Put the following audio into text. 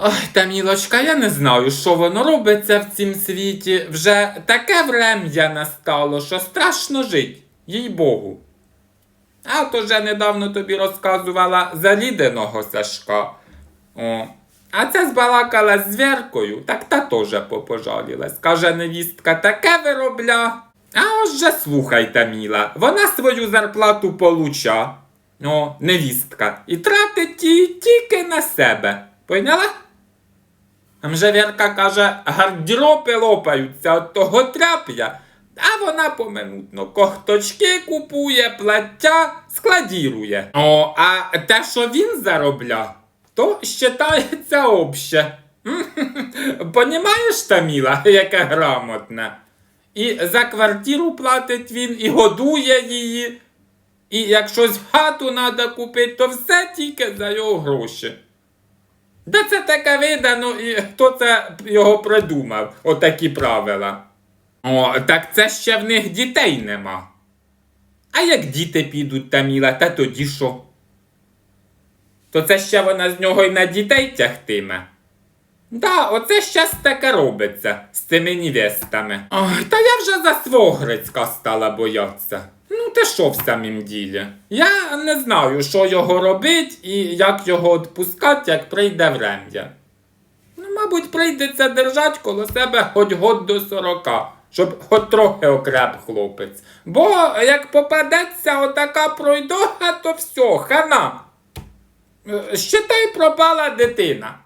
Ой, та мілочка, я не знаю, що воно робиться в цім світі. Вже таке врем'я настало, що страшно жить, їй Богу. А то вже недавно тобі розказувала за ліденого Сашка. О. А ця збалакала з Віркою, так та теж попожалілась. Каже невістка, таке виробля. А ось же слухайте, міла, вона свою зарплату получа. О, невістка. І тратить її тільки на себе. Поняла? А вже Вірка каже, гардіропи лопаються от того тряп'я, а вона поминутно когточки купує, плаття складірує. О, а те, що він заробля, то считається обще. Понімаєш, Таміла, яке грамотне? І за квартиру платить він, і годує її. І як хату треба купити, то все тільки за його гроші. Де це таке видано і хто це його придумав, отакі правила? О, так це ще в них дітей нема. А як діти підуть Таміла, та тоді що? То це ще вона з нього й на дітей тягтиме. Да, оце щас таке робиться з цими невестами. Ой, та я вже за свого Грицька стала боятися. Ну, ти що в самім ділі? Я не знаю, що його робить і як його відпускати, як прийде врем'я. Ну, мабуть, прийдеться держать коло себе хоч год до сорока, щоб хоч трохи окреп хлопець. Бо як попадеться отака пройдога, то все, хана. Е, Считай, пропала дитина.